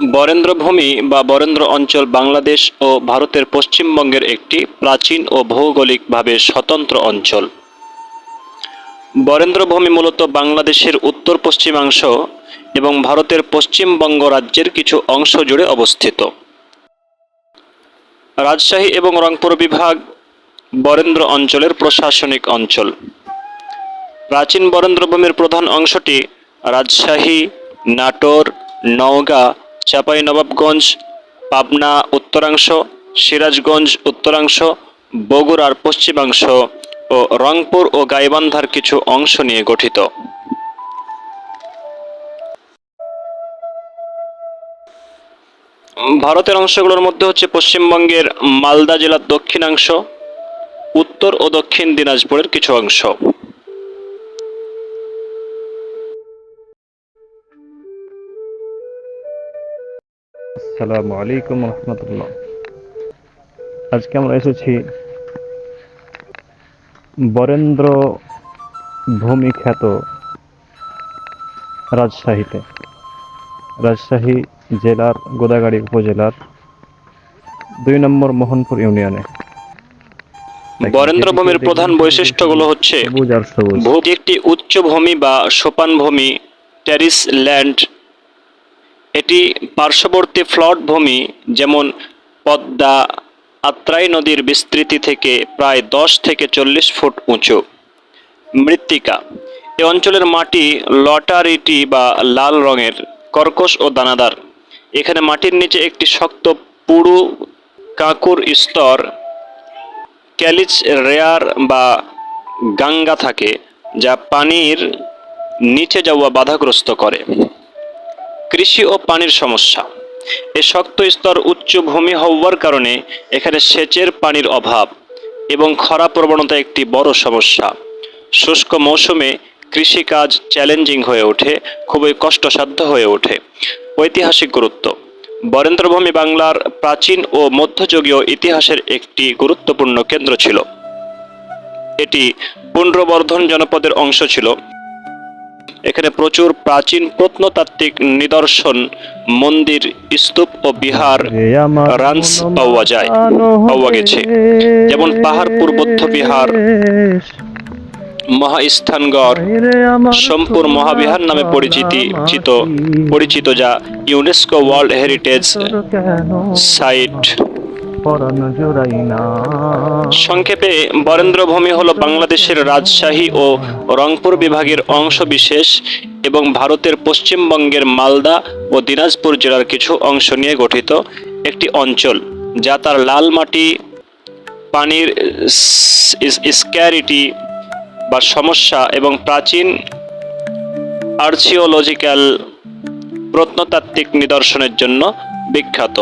বরেন্দ্রভূমি বা বরেন্দ্র অঞ্চল বাংলাদেশ ও ভারতের পশ্চিমবঙ্গের একটি প্রাচীন ও ভৌগোলিকভাবে স্বতন্ত্র অঞ্চল। বরেন্দ্রভূমি মূলত বাংলাদেশের উত্তর পশ্চিমাংশ এবং ভারতের পশ্চিমবঙ্গ রাজ্যের কিছু অংশ জুড়ে অবস্থিত। রাজশাহী এবং রংপুর বিভাগ বরেন্দ্র অঞ্চলের প্রশাসনিক অঞ্চল। প্রাচীন বরেন্দ্রভূমির প্রধান অংশটি রাজশাহী, নাটোর, নওগাঁ চাঁপাইনবাবগঞ্জ পাবনা উত্তরাংশ, সিরাজগঞ্জ উত্তরাংশ, বগুড়ার পশ্চিমাংশ ও রংপুর ও গাইবান্ধার কিছু অংশ নিয়ে গঠিত। ভারতের অংশগুলোর মধ্যে হচ্ছে পশ্চিমবঙ্গের মালদা জেলার দক্ষিণাংশ, উত্তর ও দক্ষিণ দিনাজপুরের কিছু অংশ। আসসালামু আলাইকুম রহমতুল্লাহ। আজকে আমরা এসেছি বরেন্দ্র ভূমি খ্যাত রাজশাহীতে। রাজশাহী জেলার গোদাগাড়ি উপজেলার দুই নম্বর মোহনপুর ইউনিয়নে। বরেন্দ্রভূমির প্রধান বৈশিষ্ট্যগুলো হচ্ছে ভূমি একটি উচ্চভূমি বা সোপান ভূমি টেরিস ল্যান্ড এটি পার্শ্ববর্তী ফ্লট ভূমি, যেমন পদ্মা আত্রাই নদীর বিস্তৃতি থেকে প্রায় দশ থেকে চল্লিশ ফুট উঁচু। মৃত্তিকা। এ অঞ্চলের মাটি লটারিটি বা লাল রঙের, কর্কশ ও দানাদার। এখানে মাটির নিচে একটি শক্ত পুরু কাঁকুর স্তর, ক্যালিচ রেয়ার বা গাঙ্গা থাকে, যা পানির নিচে যাওয়া বাধাগ্রস্ত করে। কৃষি ও পানির সমস্যা। এ শক্ত স্তর উচ্চ ভূমি হওয়ার কারণে এখানে সেচের পানির অভাব এবং খরা প্রবণতা একটি বড় সমস্যা। শুষ্ক মৌসুমে কৃষিকাজ চ্যালেঞ্জিং হয়ে ওঠে, খুবই কষ্টসাধ্য হয়ে ওঠে। ঐতিহাসিক গুরুত্ব। বরেন্দ্রভূমি বাংলার প্রাচীন ও মধ্যযুগীয় ইতিহাসের একটি গুরুত্বপূর্ণ কেন্দ্র ছিল। এটি পুণ্ড্রবর্ধন জনপদের অংশ ছিল। এখানে প্রচুর প্রাচীন প্রত্নতাত্ত্বিক নিদর্শন মন্দির স্তূপ ও বিহার রানস পাওয়া যায় পাওয়া গেছে। যেমন পাহাড়পুর বৌদ্ধ বিহার মহাস্থানগড় সোমপুর মহাবিহার নামে পরিচিতি চিত পরিচিত যা ইউনেস্কো ওয়ার্ল্ড হেরিটেজ সাইট সংক্ষেপে, বরেন্দ্রভূমি হল বাংলাদেশের রাজশাহী ও রংপুর বিভাগের অংশ বিশেষ এবং ভারতের পশ্চিমবঙ্গের মালদা ও দিনাজপুর জেলার কিছু অংশ নিয়ে গঠিত একটি অঞ্চল, যা তার লাল মাটি, পানির স্ক্যারিটি বা সমস্যা এবং প্রাচীন আর্চিওলজিক্যাল প্রত্নতাত্ত্বিক নিদর্শনের জন্য বিখ্যাত।